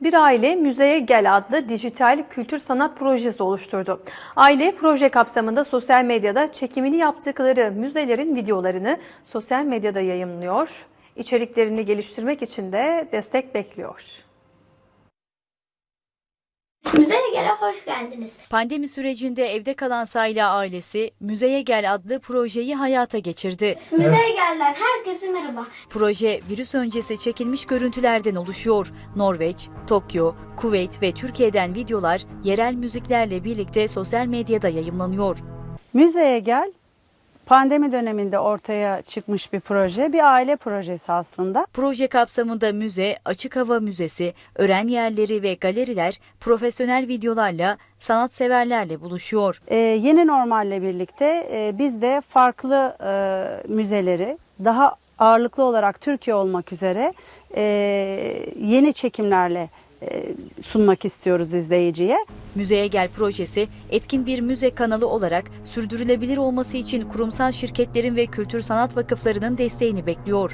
Bir aile Müzeye Gel adlı dijital kültür sanat projesi oluşturdu. Aile proje kapsamında sosyal medyada çekimini yaptıkları müzelerin videolarını sosyal medyada yayınlıyor. İçeriklerini geliştirmek için de destek bekliyor. Müzeye gele hoş geldiniz. Pandemi sürecinde evde kalan Sayla ailesi Müzeye Gel adlı projeyi hayata geçirdi. Müzeye geldiler. Herkese merhaba. Proje virüs öncesi çekilmiş görüntülerden oluşuyor. Norveç, Tokyo, Kuveyt ve Türkiye'den videolar yerel müziklerle birlikte sosyal medyada yayımlanıyor. Müzeye gel. Pandemi döneminde ortaya çıkmış bir proje, bir aile projesi aslında. Proje kapsamında müze, açık hava müzesi, öğren yerleri ve galeriler profesyonel videolarla sanatseverlerle buluşuyor. Ee, yeni normalle birlikte e, biz de farklı e, müzeleri daha ağırlıklı olarak Türkiye olmak üzere e, yeni çekimlerle e, sunmak istiyoruz izleyiciye. Müzeye Gel projesi etkin bir müze kanalı olarak sürdürülebilir olması için kurumsal şirketlerin ve kültür sanat vakıflarının desteğini bekliyor.